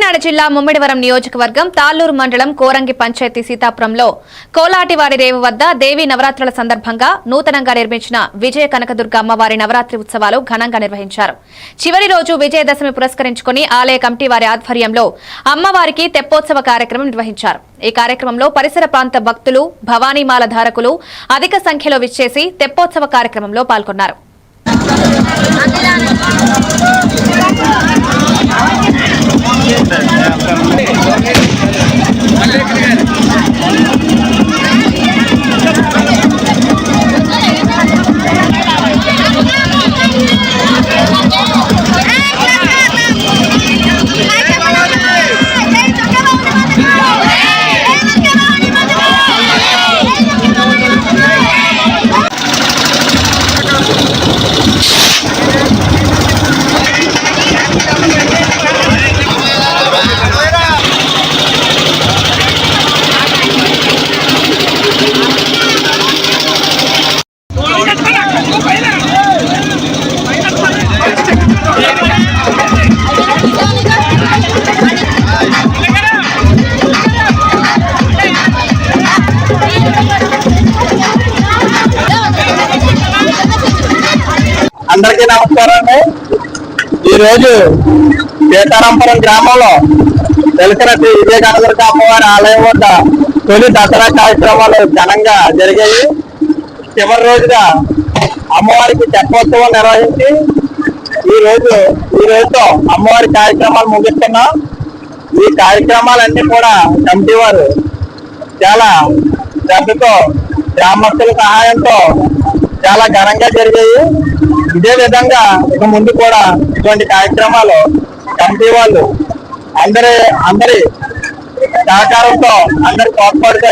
కాకినాడ జిల్లా ముమ్మిడివరం నియోజకవర్గం తాళ్ళూరు మండలం కోరంగి పంచాయతీ సీతాపురంలో కోలాటివారి రేవు వద్ద దేవీ నవరాత్రుల సందర్భంగా నూతనంగా నిర్మించిన విజయ కనకదుర్గ అమ్మవారి నవరాత్రి ఉత్సవాలు ఘనంగా నిర్వహించారు. చివరి రోజు విజయదశమి పురస్కరించుకుని ఆలయ కమిటీ వారి ఆధ్వర్యంలో అమ్మవారికి తెప్పోత్సవ కార్యక్రమం నిర్వహించారు. ఈ కార్యక్రమంలో పరిసర ప్రాంత భక్తులు భవానీమాల ధారకులు అధిక సంఖ్యలో విచ్చేసి తెప్పోత్సవ కార్యక్రమంలో పాల్గొన్నారు. అందరికీ నమస్కారం అండి. ఈ రోజు సీతారాంపురం గ్రామంలో తెలిసిన శ్రీ వివేకానంద అమ్మవారి ఆలయం వద్ద తొలి దసరా కార్యక్రమాలు ఘనంగా జరిగాయి. చివరి రోజుగా అమ్మవారికి తెప్పోత్సవం నిర్వహించి ఈ రోజు ఈ రోజుతో అమ్మవారి కార్యక్రమాలు ముగిస్తున్నాం. ఈ కార్యక్రమాలన్నీ కూడా కమిటీ వారు చాలా శ్రద్ధతో గ్రామస్తుల సహాయంతో చాలా ఘనంగా జరిగాయి. ఇదే విధంగా ఇక ముందు కూడా ఇటువంటి కార్యక్రమాలు కమిటీ వాళ్ళు అందరి అందరి సహకారంతో అందరి తోడ్పాటుతో